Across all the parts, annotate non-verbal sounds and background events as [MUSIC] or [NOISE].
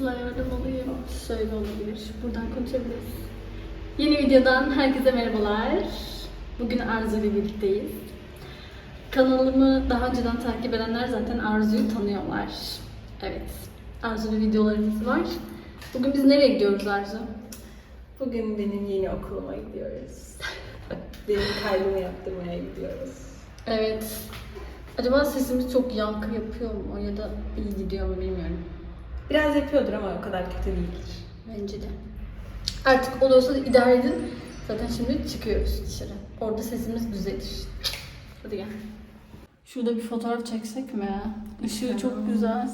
Nasıl ayardım olayım? Şöyle olabilir. Buradan konuşabiliriz. Yeni videodan herkese merhabalar. Bugün Arzu ile birlikteyiz. Kanalımı daha önceden takip edenler zaten Arzu'yu tanıyorlar. Evet. Arzu'lu videolarımız var. Bugün biz nereye gidiyoruz Arzu? Bugün benim yeni okuluma gidiyoruz. [LAUGHS] benim kaydımı yaptırmaya gidiyoruz. Evet. Acaba sesimiz çok yankı yapıyor mu ya da iyi gidiyor mu bilmiyorum. Biraz yapıyordur ama o kadar kötü değildir. Bence de. Artık oluyorsa da idare edin. Zaten şimdi çıkıyoruz dışarı. Orada sesimiz düzelir. Hadi gel. Şurada bir fotoğraf çeksek mi? Işığı çok güzel.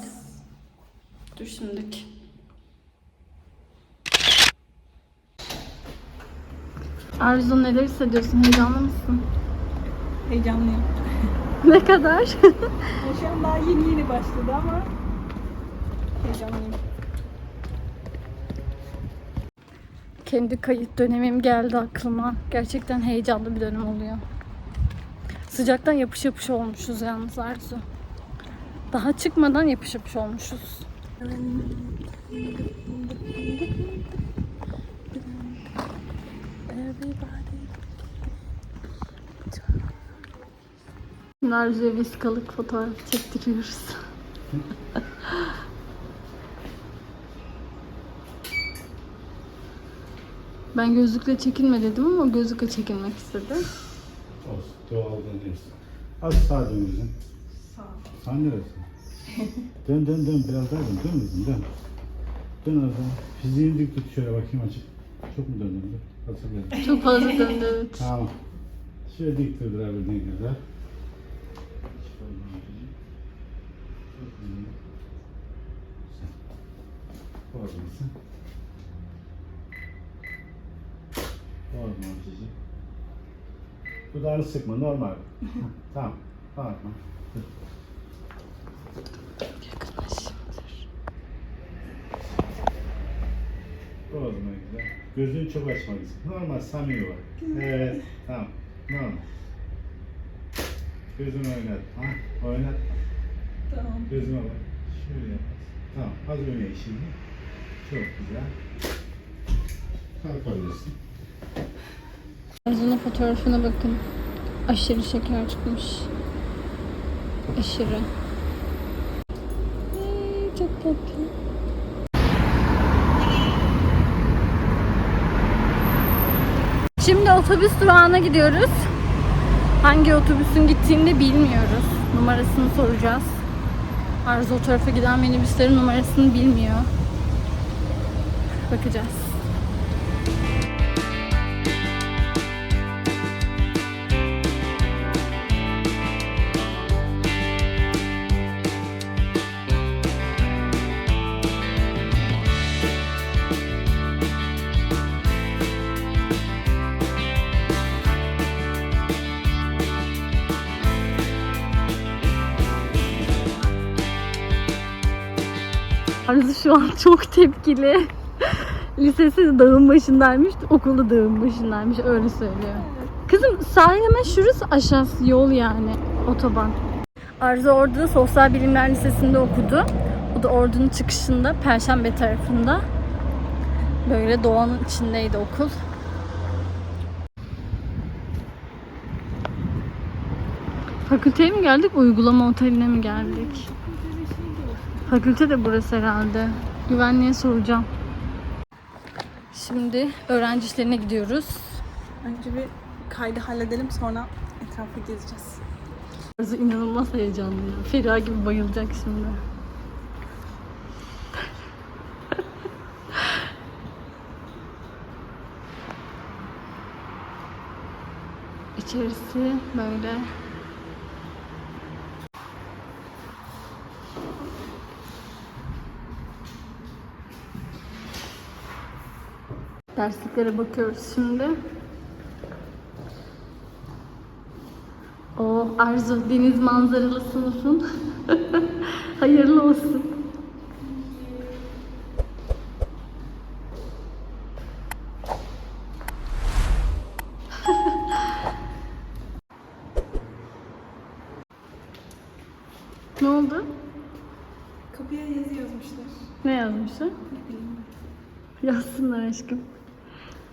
Dur şimdilik. Arzu neler hissediyorsun? Heyecanlı mısın? Heyecanlıyım. Ne kadar? [LAUGHS] Şu an daha yeni yeni başladı ama heyecanlıyım. Kendi kayıt dönemim geldi aklıma. Gerçekten heyecanlı bir dönem oluyor. Sıcaktan yapış yapış olmuşuz yalnız Arzu. Daha çıkmadan yapış yapış olmuşuz. Şimdi Arzu'ya vesikalık fotoğraf çektiriyoruz. [LAUGHS] Ben gözlükle çekinme dedim ama gözlükle çekinmek istedi. Olsun. Doğaldan değilsin. Az sağa dön kızım. Sağ. Sağ neresi? [LAUGHS] dön dön dön. Biraz daha dön. Dön kızım dön. Dön az daha. Fiziğini dik tut şöyle bakayım açık. Çok mu döndün? Dur. Hatırlayalım. Çok fazla döndü evet. Tamam. Şöyle dik kadar. Çok iyi. Güzel. Oradasın. Normal cici. Dudağını sıkma normal. [LAUGHS] tamam. Dur. Yakınlaşımdır. Bozma güzel. Gözünü çok açmalısın. Normal samimi bak. Evet. Tamam. Normal. Gözünü oynat. Ha? Oynat. Tamam. Gözüme bak. Şöyle yap. Tamam. Az öne şimdi. Çok güzel. Kalkabilirsin. Arzu'nun fotoğrafına bakın. Aşırı şeker çıkmış. Aşırı. Ay, çok tatlı. Şimdi otobüs durağına gidiyoruz. Hangi otobüsün gittiğini de bilmiyoruz. Numarasını soracağız. Arzu o tarafa giden minibüslerin numarasını bilmiyor. Bakacağız. Arzu şu an çok tepkili. Lisesi de dağın başındaymış, okulu dağın başındaymış öyle söylüyor. Kızım sahil hemen şurası aşağısı yol yani otoban. Arzu orada da Sosyal Bilimler Lisesi'nde okudu. O da ordunun çıkışında Perşembe tarafında. Böyle doğanın içindeydi okul. Fakülteye mi geldik, uygulama oteline mi geldik? Fakülte de burası herhalde. Güvenliğe soracağım. Şimdi öğrenci işlerine gidiyoruz. Önce bir kaydı halledelim sonra etrafı gezeceğiz. Arzu inanılmaz heyecanlı ya. Feriha gibi bayılacak şimdi. İçerisi böyle. Dersliklere bakıyoruz şimdi. O Arzu deniz manzaralı sınıfın. [LAUGHS] Hayırlı olsun. [LAUGHS] ne oldu? Kapıya yazı yazmışlar. Ne yazmışlar? Yazsınlar aşkım.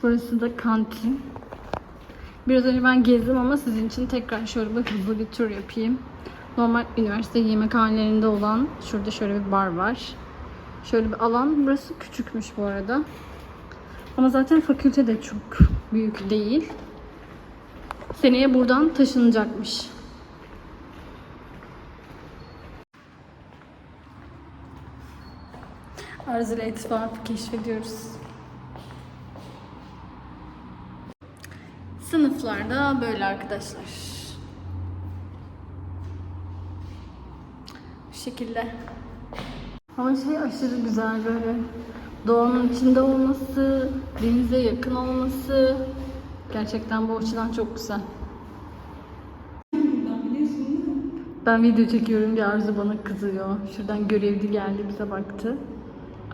Burası da kantin. Biraz önce ben gezdim ama sizin için tekrar şöyle bir hızlı bir tur yapayım. Normal üniversite yemekhanelerinde olan şurada şöyle bir bar var. Şöyle bir alan. Burası küçükmüş bu arada. Ama zaten fakülte de çok büyük değil. Seneye buradan taşınacakmış. Arzu ile ittifakı keşfediyoruz. Sınıflarda böyle arkadaşlar. Bu şekilde. Ama şey aşırı güzel böyle. Doğanın içinde olması, denize yakın olması. Gerçekten bu açıdan çok güzel. Ben video çekiyorum diye Arzu bana kızıyor. Şuradan görevli geldi bize baktı.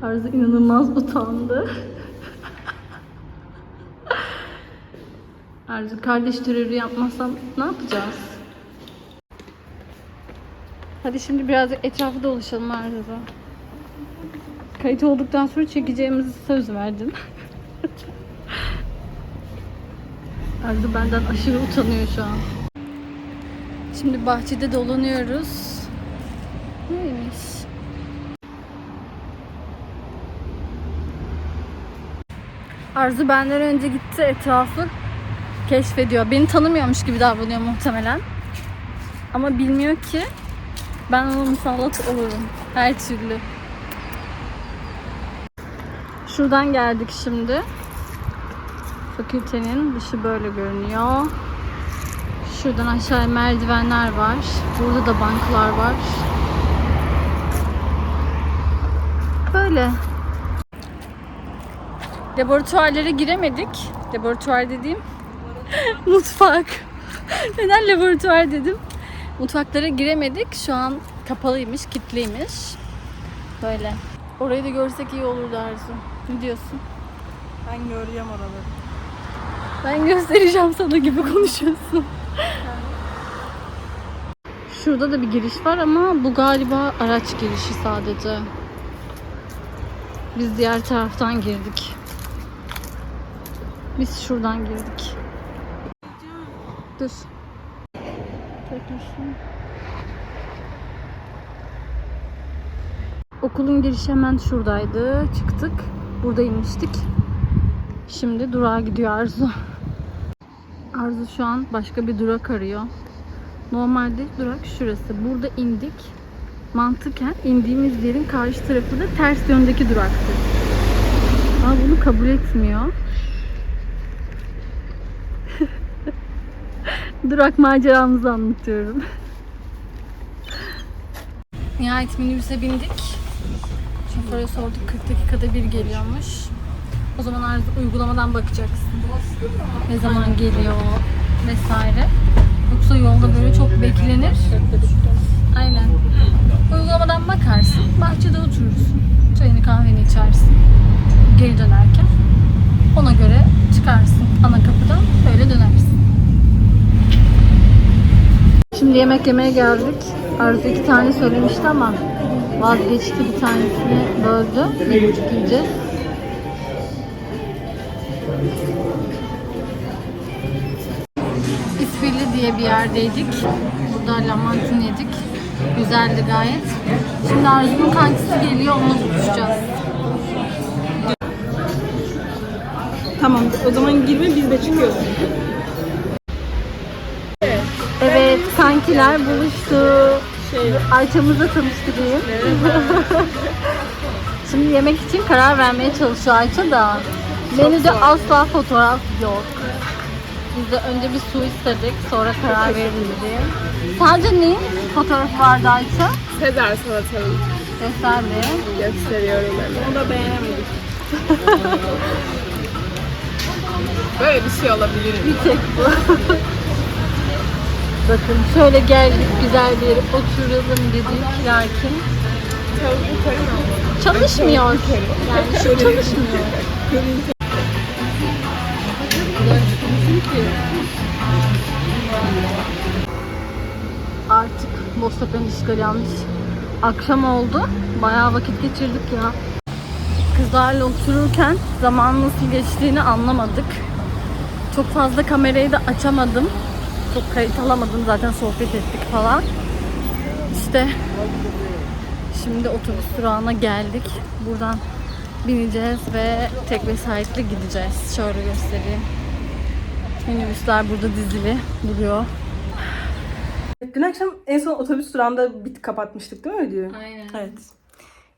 Arzu inanılmaz utandı. Arzu kardeş terörü yapmazsam ne yapacağız? Hadi şimdi biraz etrafı dolaşalım Arzu'da. Kayıt olduktan sonra çekeceğimizi söz verdin. [LAUGHS] Arzu benden aşırı utanıyor şu an. Şimdi bahçede dolanıyoruz. Neymiş? Arzu benden önce gitti etrafı keşfediyor. Beni tanımıyormuş gibi davranıyor muhtemelen. Ama bilmiyor ki ben ona musallat olurum. Her türlü. Şuradan geldik şimdi. Fakültenin dışı böyle görünüyor. Şuradan aşağıya merdivenler var. Burada da banklar var. Böyle. Laboratuvarlara giremedik. Laboratuvar dediğim mutfak. Neden laboratuvar dedim? Mutfaklara giremedik. Şu an kapalıymış, kilitliymiş. Böyle. Orayı da görsek iyi olurdu Arzu. Ne diyorsun? Ben göreceğim oraları. Ben göstereceğim sana gibi konuşuyorsun. Şurada da bir giriş var ama bu galiba araç girişi sadece. Biz diğer taraftan girdik. Biz şuradan girdik. Dur. Tekrar Okulun girişi hemen şuradaydı. Çıktık. Burada inmiştik. Şimdi durağa gidiyor Arzu. Arzu şu an başka bir durak arıyor. Normalde durak şurası. Burada indik. Mantıken indiğimiz yerin karşı tarafı da ters yöndeki duraktı. Ama bunu kabul etmiyor. Durak maceramızı anlatıyorum. Nihayet minibüse bindik. Şoföre sorduk 40 dakikada bir geliyormuş. O zaman artık uygulamadan bakacaksın. Ne zaman geliyor vesaire. Yoksa yolda böyle çok beklenir. Aynen. Uygulamadan bakarsın. Bahçede oturursun. Çayını kahveni içersin. Geri dönerken. Ona göre çıkarsın ana Şimdi yemek yemeye geldik. Arzu iki tane söylemişti ama vazgeçti bir tanesini böldü. Bir buçuk yiyeceğiz. İspirli diye bir yerdeydik. Burada lahmacun yedik. Güzeldi gayet. Şimdi Arzu'nun kankisi geliyor, onunla buluşacağız. Tamam o zaman girme biz de çıkıyoruz. Kankiler buluştu. Şey, Ayça'mızla tanıştırayım. [LAUGHS] Şimdi yemek için karar vermeye çalışıyor Ayça da. Menüde asla fotoğraf yok. Biz de önce bir su istedik, sonra karar veririz diye. Sadece neyin fotoğrafı vardı Ayça? Sezar salatalık Göster bir. gösteriyorum hemen. onu da beğenemedik. Böyle bir şey olabilir mi? Bir tek bu. [LAUGHS] Bakın şöyle geldik güzel bir oturalım dedik lakin çalışmıyor. Yani şu çalışmıyor. Artık işgali yanlış. Akşam oldu. Bayağı vakit geçirdik ya. kızlarla otururken zaman nasıl geçtiğini anlamadık. Çok fazla kamerayı da açamadım. Çok kayıt alamadım zaten sohbet ettik falan. İşte şimdi otobüs durağına geldik. Buradan bineceğiz ve tek vesayetle gideceğiz. Şöyle göstereyim. Minibüsler burada dizili duruyor. Dün akşam en son otobüs durağında bit kapatmıştık değil mi videoyu? Aynen. Evet.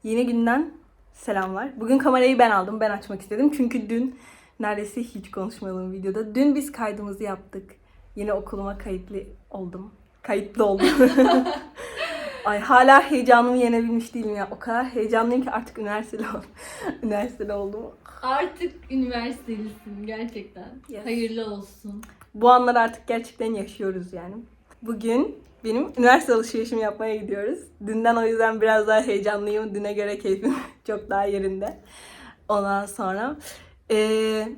Yeni günden selamlar. Bugün kamerayı ben aldım. Ben açmak istedim. Çünkü dün neredeyse hiç konuşmayalım videoda. Dün biz kaydımızı yaptık. Yeni okuluma kayıtlı oldum. Kayıtlı oldum. [LAUGHS] Ay hala heyecanımı yenebilmiş değilim ya. O kadar heyecanlıyım ki artık üniversiteli oldum. [LAUGHS] üniversiteli oldum. Artık üniversitelisin gerçekten. Yes. Hayırlı olsun. Bu anları artık gerçekten yaşıyoruz yani. Bugün benim üniversite alışverişimi yapmaya gidiyoruz. Dünden o yüzden biraz daha heyecanlıyım. Düne göre keyfim [LAUGHS] çok daha yerinde. Ondan sonra eee,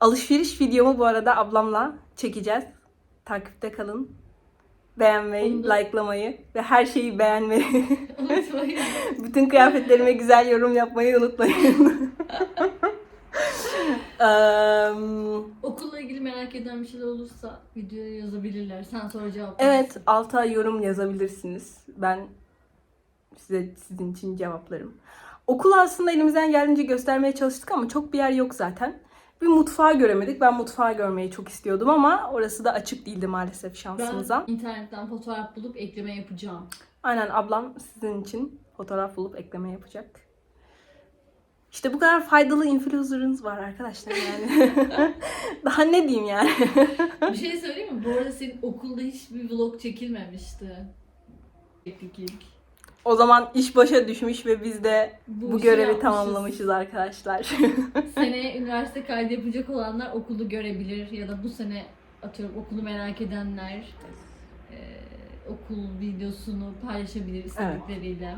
alışveriş videomu bu arada ablamla çekeceğiz. Takipte kalın. Beğenmeyi, da- likelamayı ve her şeyi beğenmeyi. [LAUGHS] Unutmayın. [LAUGHS] Bütün kıyafetlerime güzel yorum yapmayı unutmayın. [LAUGHS] Eee, Okulla ilgili merak eden bir şeyler olursa videoya yazabilirler. Sen sonra cevap Evet, alta yorum yazabilirsiniz. Ben size sizin için cevaplarım. Okul aslında elimizden geldiğince göstermeye çalıştık ama çok bir yer yok zaten. Bir mutfağı göremedik. Ben mutfağı görmeyi çok istiyordum ama orası da açık değildi maalesef şansımıza. Ben internetten fotoğraf bulup ekleme yapacağım. Aynen ablam sizin için fotoğraf bulup ekleme yapacak. İşte bu kadar faydalı influencer'ınız var arkadaşlar yani. [LAUGHS] Daha ne diyeyim yani. Bir şey söyleyeyim mi? Bu arada senin okulda hiçbir vlog çekilmemişti. İlk ilk. O zaman iş başa düşmüş ve biz de bu, işi görevi yapmışız. tamamlamışız arkadaşlar. [LAUGHS] Seneye üniversite kaydı yapacak olanlar okulu görebilir ya da bu sene atıyorum okulu merak edenler e, okul videosunu paylaşabilir istedikleriyle.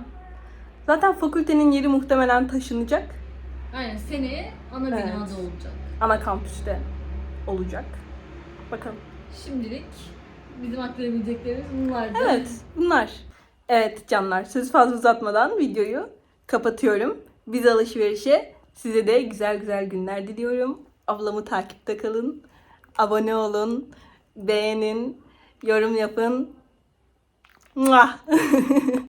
Zaten fakültenin yeri muhtemelen taşınacak. Aynen seneye ana Evet. binada olacak. Ana kampüste olacak. Bakalım. Şimdilik bizim aktarabileceklerimiz bunlardı. Evet, bunlar. Evet canlar, söz fazla uzatmadan videoyu kapatıyorum. Biz alışverişe size de güzel güzel günler diliyorum. Ablamı takipte kalın. Abone olun. Beğenin. Yorum yapın. Muah! [LAUGHS]